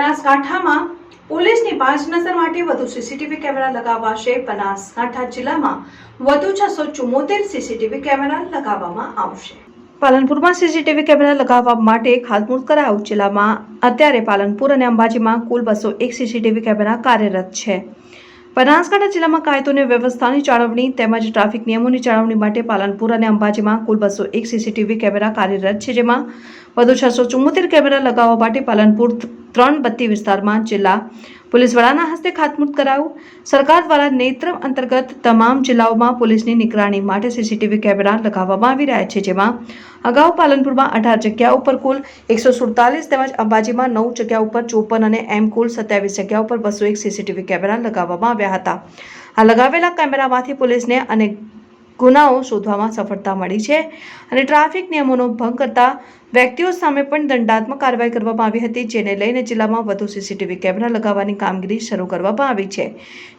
બનાસકાંઠામાં પોલીસની પાંચ નજર માટે વધુ સીસીટીવી કેમેરા લગાવાશે બનાસકાંઠા જિલ્લામાં વધુ છસો ચુમ્મોતેર સીસીટીવી કેમેરા લગાવવામાં આવશે. પાલનપુરમાં સીસીટીવી કેમેરા લગાવવા માટે ખાતમુહૂર્ત કરાયું. જિલ્લામાં અત્યારે પાલનપુર અને અંબાજીમાં કુલ બસો એક સીસીટીવી કેમેરા કાર્યરત છે. બનાસકાંઠા જિલ્લામાં કાયદો અને વ્યવસ્થાની જાળવણી તેમજ ટ્રાફિક નિયમોની જાળવણી માટે પાલનપુર અને અંબાજીમાં કુલ બસો એક સીસીટીવી કેમેરા કાર્યરત છે. જેમાં વધુ છસો ચુમ્મોતેર કેમેરા લગાવવા માટે પાલનપુર ત્રણ બત્તી વિસ્તારમાં જિલ્લા પોલીસ વડાના હસ્તે ખાતમુહૂર્ત કરાયું. સરકાર દ્વારા નેત્રમ અંતર્ગત તમામ જિલ્લાઓમાં પોલીસની નિગરાણી માટે સીસીટીવી કેમેરા લગાવવામાં આવી રહ્યા છે, જેમાં અગાઉ પાલનપુરમાં અઢાર જગ્યા ઉપર કુલ એકસો સુડતાલીસ તેમજ અંબાજીમાં નવ જગ્યા ઉપર ચોપન અને એમ કુલ સત્યાવીસ જગ્યા ઉપર બસો એક સીસીટીવી કેમેરા લગાવવામાં આવ્યા હતા. આ લગાવેલા કેમેરામાંથી પોલીસને અનેક ગુનાઓ શોધવામાં સફળતા મળી છે અને ટ્રાફિક નિયમોનો ભંગ કરતા વ્યક્તિઓ સામે પણ દંડાત્મક કાર્યવાહી કરવામાં આવી હતી, જેને લઈને જિલ્લામાં વધુ સીસીટીવી કેમેરા લગાવવાની કામગીરી શરૂ કરવામાં આવી છે.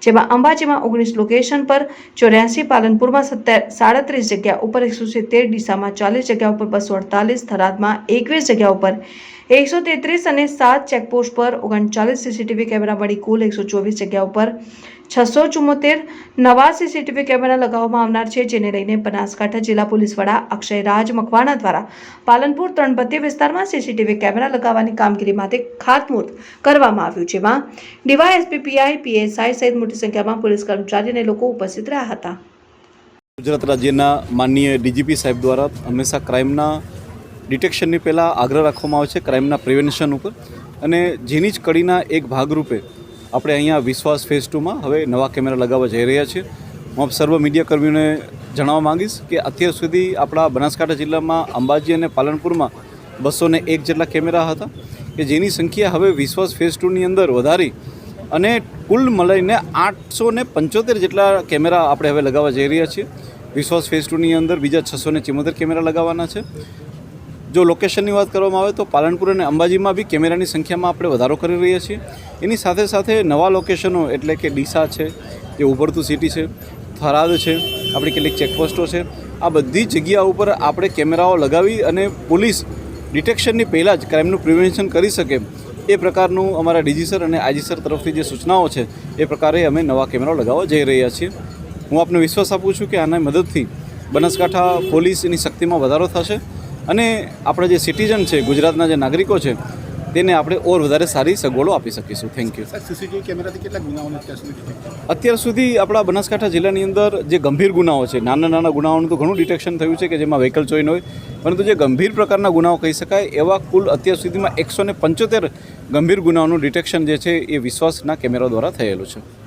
જેમાં અંબાજીમાં ઓગણીસ લોકેશન પર, ચોર્યાસી પાલનપુરમાં સત્તર, સાડત્રીસ જગ્યા ઉપર એકસો સિત્તેર, ડીસામાં ચાલીસ જગ્યા ઉપર બસો અડતાલીસ, થરાદમાં એકવીસ જગ્યા ઉપર એકસો તેત્રીસ અને સાત ચેકપોસ્ટ પર ઓગણચાલીસ સીસીટીવી કેમેરા મળી કુલ એકસો ચોવીસ જગ્યા ઉપર છસો ચુમ્મોતેર નવા સીસીટીવી કેમેરા લગાવવામાં આવનાર છે, જેને લઈને બનાસકાંઠા જિલ્લા પોલીસ વડા અક્ષય રાજ મકવાણા દ્વારા પાલનપુર ત્રણબત્તી વિસ્તારમાં સીસીટીવી કેમેરા લગાવવાની કામગીરી માટે ખાતમુહૂર્ત કરવામાં આવ્યું જેમાં ડીવાયએસપી પીઆઈ પીએસઆઈ સહિત મોટી સંખ્યામાં પોલીસ કર્મચારી અને લોકો ઉપસ્થિત રહ્યા હતા. ગુજરાત રાજ્યના માનનીય ડીજીપી સાહેબ દ્વારા હંમેશા ક્રાઇમના ડિટેક્શનની પહેલાં આગ્રહ રાખવામાં આવે છે ક્રાઇમના પ્રિવેન્શન ઉપર. અને જેની જ કડીના એક ભાગરૂપે આપણે અહીંયા વિશ્વાસ ફેઝ ટુમાં હવે નવા કેમેરા લગાવવા જઈ રહ્યા છીએ. હું સર્વ મીડિયા કર્મીઓને જણાવવા માંગીશ કે અત્યાર સુધી આપણા બનાસકાંઠા જિલ્લામાં અંબાજી અને પાલનપુરમાં બસો ને એક જેટલા કેમેરા હતા કે જેની સંખ્યા હવે વિશ્વાસ ફેઝ ટુની અંદર વધારી અને કુલ મળીને આઠસો ને પંચોતેર જેટલા કેમેરા આપણે હવે લગાવવા જઈ રહ્યા છીએ. વિશ્વાસ ફેઝ ટુની અંદર બીજા છસો ને ચિમોતેર કેમેરા લગાવવાના છે. જો લોકેશનની વાત કરવામાં આવે તો પાલનપુર અને અંબાજીમાં બી કેમેરાની સંખ્યામાં આપણે વધારો કરી રહ્યા છીએ. એની સાથે સાથે નવા લોકેશનો એટલે કે ડીસા છે, જે ઉભરતું સિટી છે થરાદ છે, આપણી કેટલીક ચેકપોસ્ટો છે. આ બધી જગ્યા ઉપર આપણે કેમેરાઓ લગાવી અને પોલીસ ડિટેક્શનની પહેલાં જ ક્રાઇમનું પ્રિવેન્શન કરી શકે. એ પ્રકારનું અમારા ડીજી સર અને આઈજી સર તરફથી જે સૂચનાઓ છે, એ પ્રકારે અમે નવા કેમેરાઓ લગાવવા જઈ રહ્યા છીએ. હું આપને વિશ્વાસ આપું છું કે આના મદદથી બનાસકાંઠા પોલીસની શક્તિમાં વધારો થશે. અને આપણા જે સિટીઝન છે, ગુજરાતના જે નાગરિકો છે તેને આપણે ઓર વધારે સારી સગવડો આપી શકીશું. થેન્ક યુ અત્યાર સુધી આપણા બનાસકાંઠા જિલ્લાની અંદર જે ગંભીર ગુનાઓ છે નાના નાના ગુનાઓનું તો ઘણું ડિટેક્શન થયું છે કે જેમાં વ્હીકલ ચોઈન હોય પરંતુ જે ગંભીર પ્રકારના ગુનાઓ કહી શકાય એવા કુલ અત્યાર સુધીમાં એકસો ને પંચોતેર ગંભીર ગુનાઓનું ડિટેક્શન જે છે એ વિશ્વાસના કેમેરા દ્વારા થયેલું છે.